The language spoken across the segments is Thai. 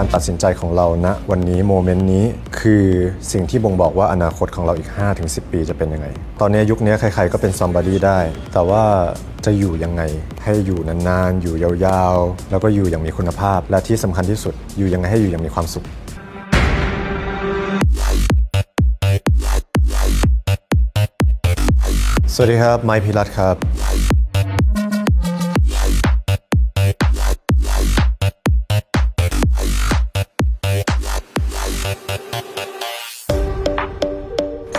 การตัดสินใจของเราณวันนี้โมเมนต์นี้คือสิ่งที่บ่งบอกว่าอนาคตของเราอีก 5-10 ปีจะเป็นยังไง ตอนนี้ยุคนี้ใครๆก็เป็น somebody ได้ แต่ว่าจะอยู่ยังไง ให้อยู่นานๆ อยู่ยาวๆ แล้วก็อยู่อย่างมีคุณภาพ และที่สำคัญที่สุด อยู่ยังไงให้อยู่อย่างมีความสุขสวัสดีครับ ไมค์พิรัตครับ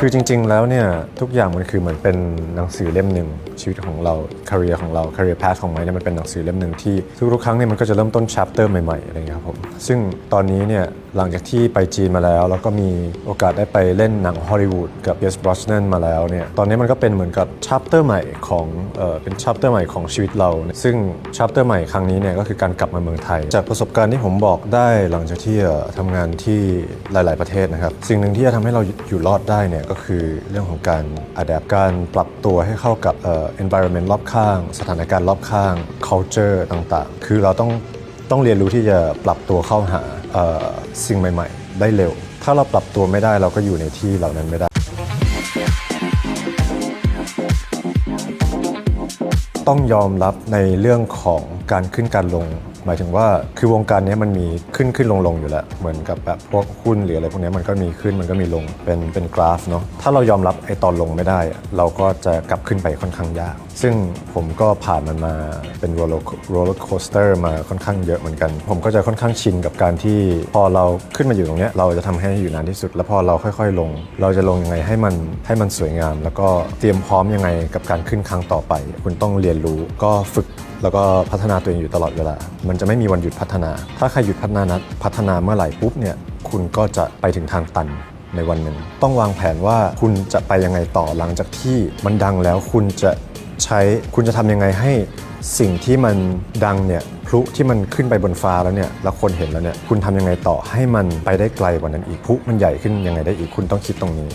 คือจริง ๆ แล้วเนี่ยทุกอย่างมันคือเหมือนเป็นหนังสือเล่มหนึ่งชีวิตของเราคาเรียของเรา career path ของไม้เนี่ยมันเป็นหนังสือเล่มหนึ่งที่ทุกๆครั้งเนี่ยมันก็จะเริ่มต้นชัปเตอร์ใหม่ๆอะไรอย่างเงี้ยครับผมซึ่งตอนนี้เนี่ยหลังจากที่ไปจีนมาแล้ว แล้วก็มีโอกาสได้ไปเล่นหนังฮอลลีวูดกับ Pierce Brosnan มาแล้วเนี่ยตอนนี้มันก็เป็นเหมือนกับ chapter ใหม่ของเออเป็น chapter ใหม่ของชีวิตเรา ซึ่ง chapter ใหม่ครั้งนี้เนี่ยก็คือการกลับมาเมืองไทย จากประสบการณ์ที่ผมบอกได้หลังจากที่เอ่อทำงานที่หลาย ๆประเทศนะครับ สิ่งหนึ่งที่จะทำให้เราอยู่รอดได้เนี่ยก็คือเรื่องของการ adapt การปรับตัวให้เข้ากับเอ่อ environment รอบข้าง สถานการณ์รอบข้าง culture ต่าง ๆ คือเราต้องต้องเรียนรู้ที่จะปรับตัวเข้าหา สิ่งใหม่ ๆ ได้เร็ว ถ้าเราปรับตัวไม่ได้เราก็อยู่ในที่เหล่านั้นไม่ได้ ต้องยอมรับในเรื่องของการขึ้นการลง หมายถึงว่าคือวงการนี้มันมีขึ้นขึ้นลงลงอยู่แล้ว เหมือนกับแบบพวกหุ้นหรืออะไรพวกนี้มันก็มีขึ้นมันก็มีลงเป็นเป็นกราฟเนาะถ้าเรายอมรับไอ้ตอนลงไม่ได้ เราก็จะกลับขึ้นไปค่อนข้างยาก ซึ่งผมก็ผ่านมันมาเป็นโรลโรลโคสเตอร์มาค่อนข้างเยอะเหมือนกัน ผมก็จะค่อนข้างชินกับการที่พอเราขึ้นมาอยู่ตรงเนี้ยเราจะทำให้อยู่นานที่สุด แล้วพอเราค่อยๆ ลง เราจะลงยังไงให้มันให้มันสวยงาม แล้วก็เตรียมพร้อมยังไงกับการขึ้นครั้งต่อไป คุณต้องเรียนรู้ก็ฝึกแล้วก็พัฒนาตัวเองอยู่ตลอดเวลามันจะไม่มีวันหยุดพัฒนา ถ้าใครหยุดพัฒนานัดพัฒนาเมื่อไหร่ปุ๊บเนี่ยคุณก็จะไปถึงทางตันในวันหนึ่ง ต้องวางแผนว่าคุณจะไปยังไงต่อหลังจากที่มันดังแล้วคุณจะใช้คุณจะทำยังไงให้สิ่งที่มันดังเนี่ยพลุที่มันขึ้นไปบนฟ้าแล้วเนี่ยแล้วคนเห็นแล้วเนี่ยคุณทำยังไงต่อให้มันไปได้ไกลกว่านั้นอีกพลุมันใหญ่ขึ้นยังไงได้อีกคุณต้องคิดตรงนี้